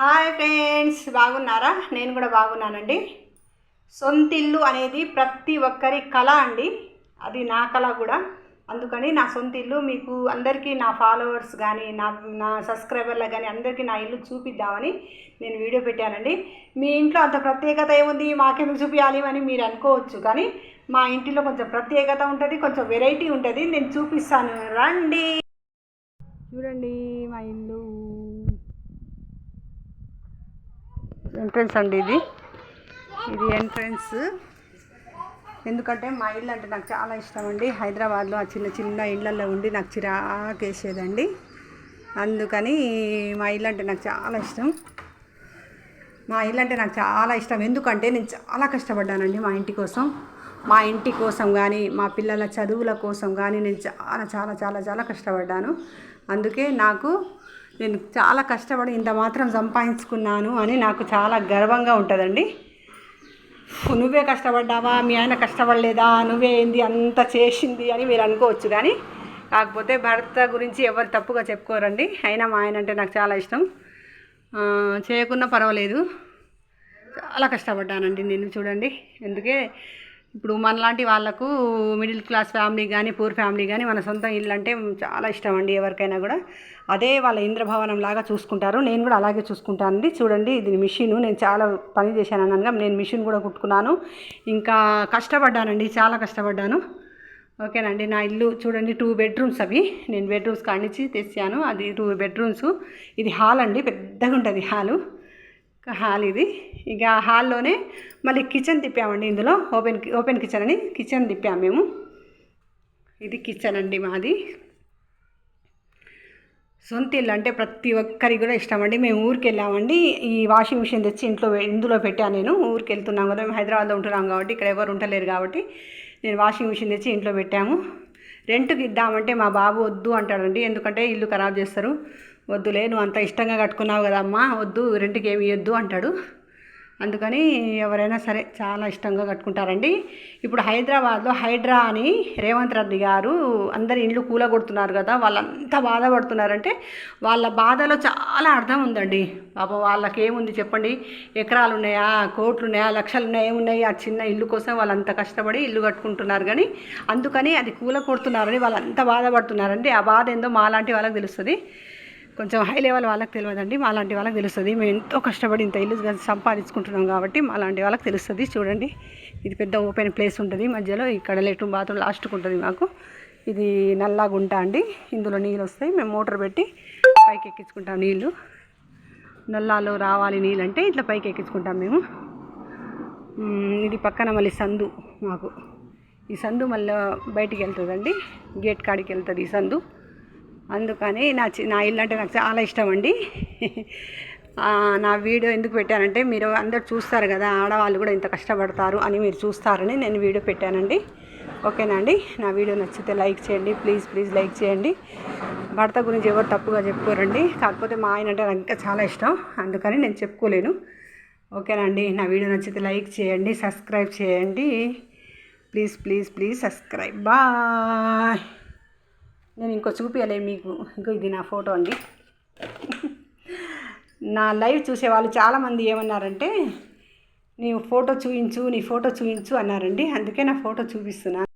Hi friends బాగున్నారా? నేను కూడా బాగున్నానండి. సొంతిల్లు అనేది ప్రతి ఒక్కరి కళ అండి. అది నా కళ కూడా. అందుకని నా సొంత ఇల్లు మీకు అందరికీ నా ఫాలోవర్స్ కానీ నా నా సబ్స్క్రైబర్లకు కానీ అందరికీ నా ఇల్లు చూపిద్దామని నేను వీడియో పెట్టానండి. మీ ఇంట్లో అంత ప్రత్యేకత ఏముంది? మాకెందుకు చూపించాలి అని మీరు అనుకోవచ్చు. కానీ మా ఇంటిలో కొంచెం ప్రత్యేకత ఉంటుంది కొంచెం వెరైటీ ఉంటుంది. నేను చూపిస్తాను. రండి. చూడండి మా ఇల్లు. ఎంట్రన్స్ అండి ఇది. ఇది ఎంట్రన్స్. ఎందుకంటే మా ఇల్లు అంటే నాకు చాలా ఇష్టం అండి. హైదరాబాద్లో ఆ చిన్న చిన్న ఇళ్ళల్లో ఉండి నాకు చిరాకేసేదండి అందుకని మా ఇల్లు అంటే నాకు చాలా ఇష్టం. మా ఇల్లు అంటే నాకు చాలా ఇష్టం. ఎందుకంటే నేను చాలా కష్టపడ్డానండి మా ఇంటి కోసం. మా ఇంటి కోసం కానీ మా పిల్లల చదువుల కోసం కానీ నేను చాలా చాలా చాలా చాలా కష్టపడ్డాను. అందుకే నాకు నేను చాలా కష్టపడి ఇంత మాత్రం సంపాదించుకున్నాను అని నాకు చాలా గర్వంగా ఉంటుందండి. నువ్వే కష్టపడ్డావా? మీ ఆయన కష్టపడలేదా? నువ్వే ఏంది? అంత చేసింది అని మీరు అనుకోవచ్చు కానీ కాకపోతే భర్త గురించి ఎవరు తప్పుగా చెప్పుకోరండి. అయినా మా ఆయన అంటే నాకు చాలా ఇష్టం. చేయకున్నా పర్వాలేదు. చాలా కష్టపడ్డానండి నేను చూడండి. ఎందుకే ఇప్పుడు మనలాంటి వాళ్ళకు మిడిల్ క్లాస్ ఫ్యామిలీ కానీ పూర్ ఫ్యామిలీ కానీ మన సొంత ఇల్లు అంటే చాలా ఇష్టం అండి ఎవరికైనా కూడా. అదే వాళ్ళ ఇంద్రభవనం లాగా చూసుకుంటారు. నేను కూడా అలాగే చూసుకుంటానండి. చూడండి ఇది మిషన్. నేను చాలా పని చేశాను అనగా నేను మిషన్ కూడా కుట్టుకున్నాను. ఇంకా కష్టపడ్డానండి చాలా కష్టపడ్డాను. ఓకేనండి నా ఇల్లు చూడండి టూ బెడ్రూమ్స్ అవి. నేను బెడ్రూమ్స్ కానించి తెచ్చాను. అది టూ బెడ్రూమ్స్. ఇది హాల్ అండి పెద్దగా ఉంటుంది హాలు. హాల్ ఇది. ఇక హాల్లోనే మళ్ళీ కిచెన్ తిప్పామండి ఇందులో. ఓపెన్ ఓపెన్ కిచెన్ అని కిచెన్ తిప్పాము మేము. ఇది కిచెన్ అండి మాది. సొంత ఇల్లు అంటే ప్రతి ఒక్కరికి కూడా ఇష్టం అండి. మేము ఊరికి వెళ్ళామండి. ఈ వాషింగ్ మిషన్ తెచ్చి ఇంట్లో ఇందులో పెట్టాను నేను. ఊరికి వెళ్తున్నాం కదా మేము హైదరాబాద్లో ఉంటున్నాం కాబట్టి ఇక్కడ ఎవరు ఉండలేరు కాబట్టి నేను వాషింగ్ మిషన్ తెచ్చి ఇంట్లో పెట్టాము. రెంట్కి ఇద్దామంటే మా బాబు వద్దు అంటాడండి. ఎందుకంటే ఇల్లు ఖరాబ్ చేస్తారు. వద్దులే నువ్వు అంత ఇష్టంగా కట్టుకున్నావు కదమ్మా వద్దు రెంట్కి ఏమి ఇవ్వద్దు అంటాడు. అందుకని ఎవరైనా సరే చాలా ఇష్టంగా కట్టుకుంటారండి. ఇప్పుడు హైదరాబాద్లో హైడ్రా అని రేవంత్ రెడ్డి గారు అందరి ఇండ్లు కూలగొడుతున్నారు కదా వాళ్ళంతా బాధపడుతున్నారంటే వాళ్ళ బాధలో చాలా అర్థం ఉందండి. పాపం వాళ్ళకి ఏముంది చెప్పండి. ఎకరాలు ఉన్నాయా కోట్లు ఉన్నాయా లక్షలు ఉన్నాయా ఏమున్నాయి? ఆ చిన్న ఇల్లు కోసం వాళ్ళంత కష్టపడి ఇల్లు కట్టుకుంటున్నారు కానీ అందుకని అది కూలగొడుతున్నారని వాళ్ళంతా బాధపడుతున్నారండి. ఆ బాధ ఏందో మాలాంటి వాళ్ళకి తెలుస్తుంది. కొంచెం హై లెవెల్ వాళ్ళకి తెలియదండి. మాలాంటి వాళ్ళకి తెలుస్తుంది. మేము ఎంతో కష్టపడి ఇంత ఇల్లు సంపాదించుకుంటున్నాం కాబట్టి మాలాంటి వాళ్ళకి తెలుస్తుంది. చూడండి. ఇది పెద్ద ఓపెన్ ప్లేస్ ఉంటుంది. మధ్యలో ఇక్కడ లెట్రూమ్ బాత్రూమ్ లాస్ట్కి ఉంటుంది మాకు. ఇది నల్లా గుంట అండి. ఇందులో నీళ్ళు వస్తాయి. మేము మోటార్ పెట్టి పైకి ఎక్కించుకుంటాం నీళ్ళు. నల్లాలో రావాలి నీళ్ళు అంటే ఇట్లా పైకి ఎక్కించుకుంటాం మేము. ఇది పక్కన మళ్ళీ సందు మాకు. ఈ సందు మళ్ళీ బయటికి వెళ్తుందండి. గేట్ కాడికి వెళ్తుంది ఈ సందు. అందుకని నా చి నా ఇల్లు అంటే నాకు చాలా ఇష్టం అండి. నా వీడియో ఎందుకు పెట్టానంటే మీరు అందరు చూస్తారు కదా ఆడవాళ్ళు కూడా ఇంత కష్టపడతారు అని మీరు చూస్తారని నేను వీడియో పెట్టానండి. ఓకేనా అండి? నా వీడియో నచ్చితే లైక్ చేయండి ప్లీజ్ ప్లీజ్ లైక్ చేయండి. భర్త గురించి ఎవరు తప్పుగా చెప్పుకోరండి. కాకపోతే మా ఆయన అంటే నాకు ఇంకా చాలా ఇష్టం అందుకని నేను చెప్పుకోలేను. ఓకేనా అండి? నా వీడియో నచ్చితే లైక్ చేయండి సబ్స్క్రైబ్ చేయండి. Please please please subscribe. Bye. నేను ఇంకో చూపించలే మీకు. ఇంకో ఇది నా ఫోటో అండి. నా లైవ్ చూసే వాళ్ళు చాలామంది ఏమన్నారంటే నీ ఫోటో చూపించు నీ ఫోటో చూపించు అన్నారండి. అందుకే నా ఫోటో చూపిస్తున్నాను